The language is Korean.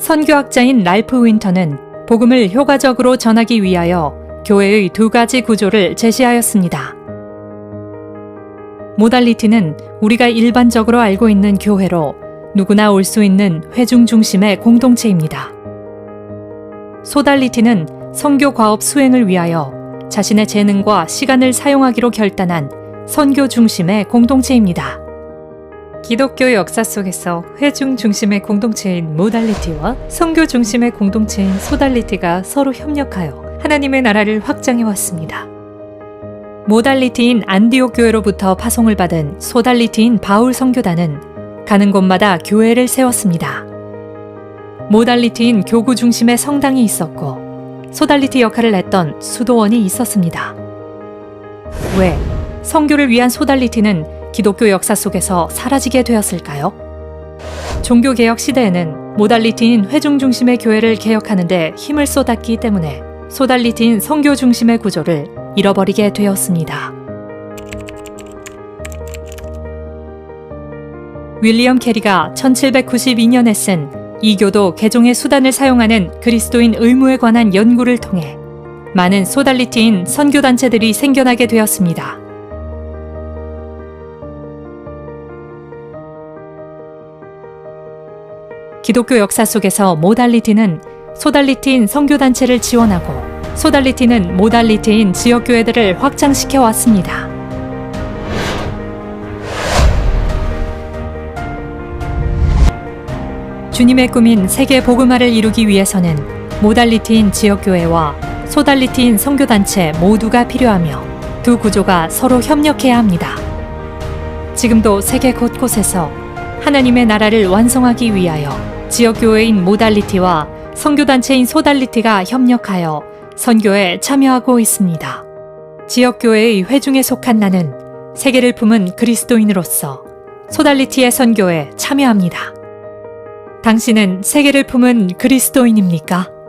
선교학자인 랄프 윈터는 복음을 효과적으로 전하기 위하여 교회의 두 가지 구조를 제시하였습니다. 모달리티는 우리가 일반적으로 알고 있는 교회로 누구나 올 수 있는 회중 중심의 공동체입니다. 소달리티는 선교 과업 수행을 위하여 자신의 재능과 시간을 사용하기로 결단한 선교 중심의 공동체입니다. 기독교 역사 속에서 회중 중심의 공동체인 모달리티와 선교 중심의 공동체인 소달리티가 서로 협력하여 하나님의 나라를 확장해 왔습니다. 모달리티인 안디옥 교회로부터 파송을 받은 소달리티인 바울 선교단은 가는 곳마다 교회를 세웠습니다. 모달리티인 교구 중심의 성당이 있었고 소달리티 역할을 했던 수도원이 있었습니다. 왜 성교를 위한 소달리티는 기독교 역사 속에서 사라지게 되었을까요? 종교개혁 시대에는 모달리티인 회중 중심의 교회를 개혁하는데 힘을 쏟았기 때문에 소달리티인 성교 중심의 구조를 잃어버리게 되었습니다. 윌리엄 캐리가 1792년에 쓴 이교도 개종의 수단을 사용하는 그리스도인 의무에 관한 연구를 통해 많은 소달리티인 선교단체들이 생겨나게 되었습니다. 기독교 역사 속에서 모달리티는 소달리티인 선교단체를 지원하고 소달리티는 모달리티인 지역교회들을 확장시켜 왔습니다. 주님의 꿈인 세계 복음화를 이루기 위해서는 모달리티인 지역교회와 소달리티인 선교단체 모두가 필요하며 두 구조가 서로 협력해야 합니다. 지금도 세계 곳곳에서 하나님의 나라를 완성하기 위하여 지역교회인 모달리티와 선교단체인 소달리티가 협력하여 선교에 참여하고 있습니다. 지역교회의 회중에 속한 나는 세계를 품은 그리스도인으로서 소달리티의 선교에 참여합니다. 당신은 세계를 품은 그리스도인입니까?